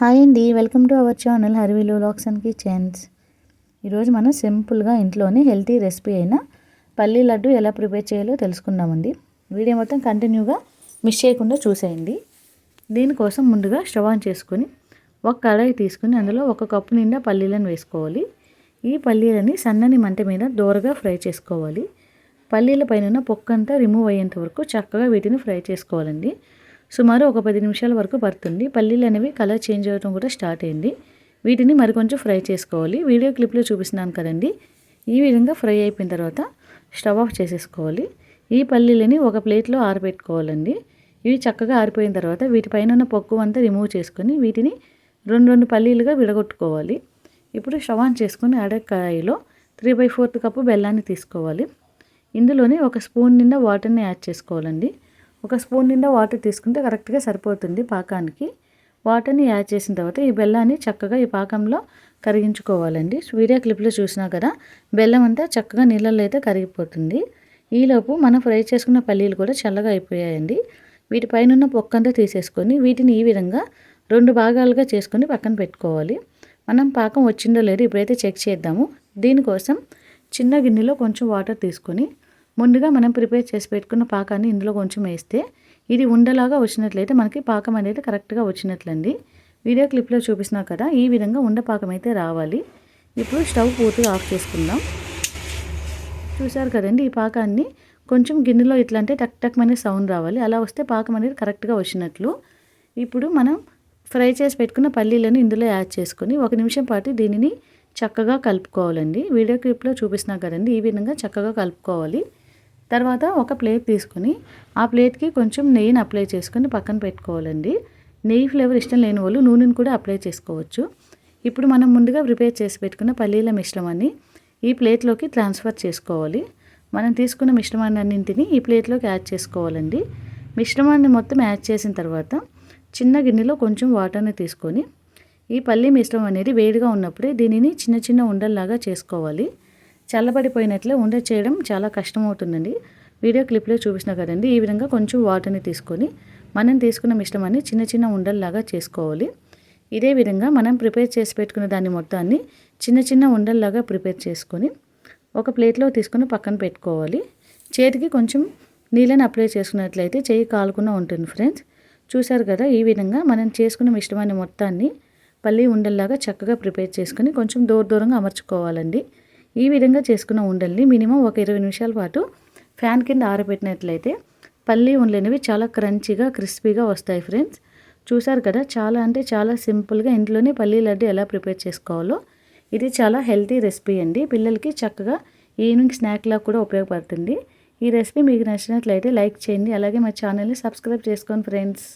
Hi అండి welcome to our channel Harivilu lakhs and kitchens. ఈరోజు మనం సింపుల్గా ఇంట్లోనే హెల్తీ రెసిపీ అయిన పల్లీ లడ్డు ఎలా ప్రిపేర్ చేయాలో తెలుసుకుందామండి. వీడియో మొత్తం కంటిన్యూగా మిస్ చేయకుండా చూసేయండి. దీనికోసం ముందుగా స్టవ్ ఆన్ చేసుకొని ఒక కడాయి తీసుకుని అందులో ఒక కప్పు నిండా పల్లీలను వేసుకోవాలి. ఈ పల్లీలని సన్నని మంట మీద దోరగా ఫ్రై చేసుకోవాలి. పల్లీల పైన పొక్కంతా రిమూవ్ అయ్యేంత వరకు చక్కగా వీటిని ఫ్రై చేసుకోవాలండి. సుమారు ఒక పది నిమిషాల వరకు పడుతుంది. పల్లీలు అనేవి కలర్ చేంజ్ అవ్వడం కూడా స్టార్ట్ అయింది. వీటిని మరికొంచెం ఫ్రై చేసుకోవాలి. వీడియో క్లిప్లో చూపిస్తున్నాను కదండి. ఈ విధంగా ఫ్రై అయిపోయిన తర్వాత స్టవ్ ఆఫ్ చేసేసుకోవాలి. ఈ పల్లీలని ఒక ప్లేట్లో ఆరబెట్టుకోవాలండి. ఇవి చక్కగా ఆరిపోయిన తర్వాత వీటిపైన ఉన్న పొక్కు అంతా రిమూవ్ చేసుకొని వీటిని రెండు రెండు పల్లీలుగా విడగొట్టుకోవాలి. ఇప్పుడు స్టవ్ ఆన్ చేసుకొని అడకాయలో త్రీ బై ఫోర్త్ కప్పు బెల్లాన్ని తీసుకోవాలి. ఇందులోనే ఒక స్పూన్ నిండా వాటర్ని యాడ్ చేసుకోవాలండి. ఒక స్పూన్ నిండా వాటర్ తీసుకుంటే కరెక్ట్గా సరిపోతుంది పాకానికి. వాటర్ని యాడ్ చేసిన తర్వాత ఈ బెల్లాన్ని చక్కగా ఈ పాకంలో కరిగించుకోవాలండి. వీడియో క్లిప్లో చూసినా కదా బెల్లం అంతా చక్కగా నీళ్ళల్లో అయితే కరిగిపోతుంది. ఈలోపు మనం ఫ్రై చేసుకున్న పల్లీలు కూడా చల్లగా అయిపోయాయండి. వీటిపైన ఉన్న పొక్కంతా తీసేసుకొని వీటిని ఈ విధంగా రెండు భాగాలుగా చేసుకొని పక్కన పెట్టుకోవాలి. మనం పాకం వచ్చిందో లేదో ఇప్పుడైతే చెక్ చేద్దాము. దీనికోసం చిన్న గిన్నెలో కొంచెం వాటర్ తీసుకొని ముందుగా మనం ప్రిపేర్ చేసి పెట్టుకున్న పాకాన్ని ఇందులో కొంచెం వేస్తే ఇది ఉండలాగా వచ్చినట్లయితే మనకి పాకం అనేది కరెక్ట్గా వచ్చినట్లండి. వీడియో క్లిప్లో చూపిస్తున్నా కదా ఈ విధంగా ఉండపాకం అయితే రావాలి. ఇప్పుడు స్టవ్ పూర్తిగా ఆఫ్ చేసుకుందాం. చూసారు కదండి ఈ పాకాన్ని కొంచెం గిన్నెలో ఇట్లా అంటే టక్ టక్ అనే సౌండ్ రావాలి. అలా వస్తే పాకం అనేది కరెక్ట్గా వచ్చినట్లు. ఇప్పుడు మనం ఫ్రై చేసి పెట్టుకున్న పల్లీలను ఇందులో యాడ్ చేసుకొని ఒక నిమిషం పాటు దీనిని చక్కగా కలుపుకోవాలండి. వీడియో క్లిప్లో చూపిస్తున్నా కదండి ఈ విధంగా చక్కగా కలుపుకోవాలి. తర్వాత ఒక ప్లేట్ తీసుకొని ఆ ప్లేట్కి కొంచెం నెయ్యిని అప్లై చేసుకొని పక్కన పెట్టుకోవాలండి. నెయ్యి ఫ్లేవర్ ఇష్టం లేని వాళ్ళు నూనెని కూడా అప్లై చేసుకోవచ్చు. ఇప్పుడు మనం ముందుగా ప్రిపేర్ చేసి పెట్టుకున్న పల్లీల మిశ్రమాన్ని ఈ ప్లేట్లోకి ట్రాన్స్ఫర్ చేసుకోవాలి. మనం తీసుకున్న మిశ్రమాన్ని అన్నింటినీ ఈ ప్లేట్లోకి యాడ్ చేసుకోవాలండి. మిశ్రమాన్ని మొత్తం యాడ్ చేసిన తర్వాత చిన్న గిన్నెలో కొంచెం వాటర్ని తీసుకొని ఈ పల్లీ మిశ్రమం అనేది వేడిగా ఉన్నప్పుడే దీనిని చిన్న చిన్న ఉండల్లాగా చేసుకోవాలి. చల్లబడిపోయినట్లే ఉండ చేయడం చాలా కష్టమవుతుందండి. వీడియో క్లిప్లో చూపిస్తున్నా కదండి ఈ విధంగా కొంచెం వాటర్ని తీసుకొని మనం తీసుకున్న మిశ్రమాన్ని చిన్న చిన్న ఉండల్లాగా చేసుకోవాలి. ఇదే విధంగా మనం ప్రిపేర్ చేసి పెట్టుకున్న దాన్ని మొత్తాన్ని చిన్న చిన్న ఉండల్లాగా ప్రిపేర్ చేసుకొని ఒక ప్లేట్లో తీసుకుని పక్కన పెట్టుకోవాలి. చేతికి కొంచెం నీళ్ళని అప్లై చేసుకున్నట్లయితే చేయి కాలుకుండా ఉంటుంది ఫ్రెండ్స్. చూశారు కదా ఈ విధంగా మనం చేసుకున్న మిశ్రమాన్ని మొత్తాన్ని పల్లి ఉండల్లాగా చక్కగా ప్రిపేర్ చేసుకొని కొంచెం దూర దూరంగా అమర్చుకోవాలండి. ఈ విధంగా చేసుకున్న ఉండల్ని మినిమం ఒక ఇరవై నిమిషాల పాటు ఫ్యాన్ కింద ఆరబెట్టినట్లయితే పల్లీ ఉండలేనివి చాలా క్రంచీగా క్రిస్పీగా వస్తాయి ఫ్రెండ్స్. చూసారు కదా చాలా అంటే చాలా సింపుల్గా ఇంట్లోనే పల్లీ లడ్డు ఎలా ప్రిపేర్ చేసుకోవాలో. ఇది చాలా హెల్తీ రెసిపీ అండి. పిల్లలకి చక్కగా ఈవినింగ్ స్నాక్లా కూడా ఉపయోగపడుతుంది. ఈ రెసిపీ మీకు నచ్చినట్లయితే లైక్ చేయండి. అలాగే మా ఛానల్ని సబ్స్క్రైబ్ చేసుకోండి ఫ్రెండ్స్.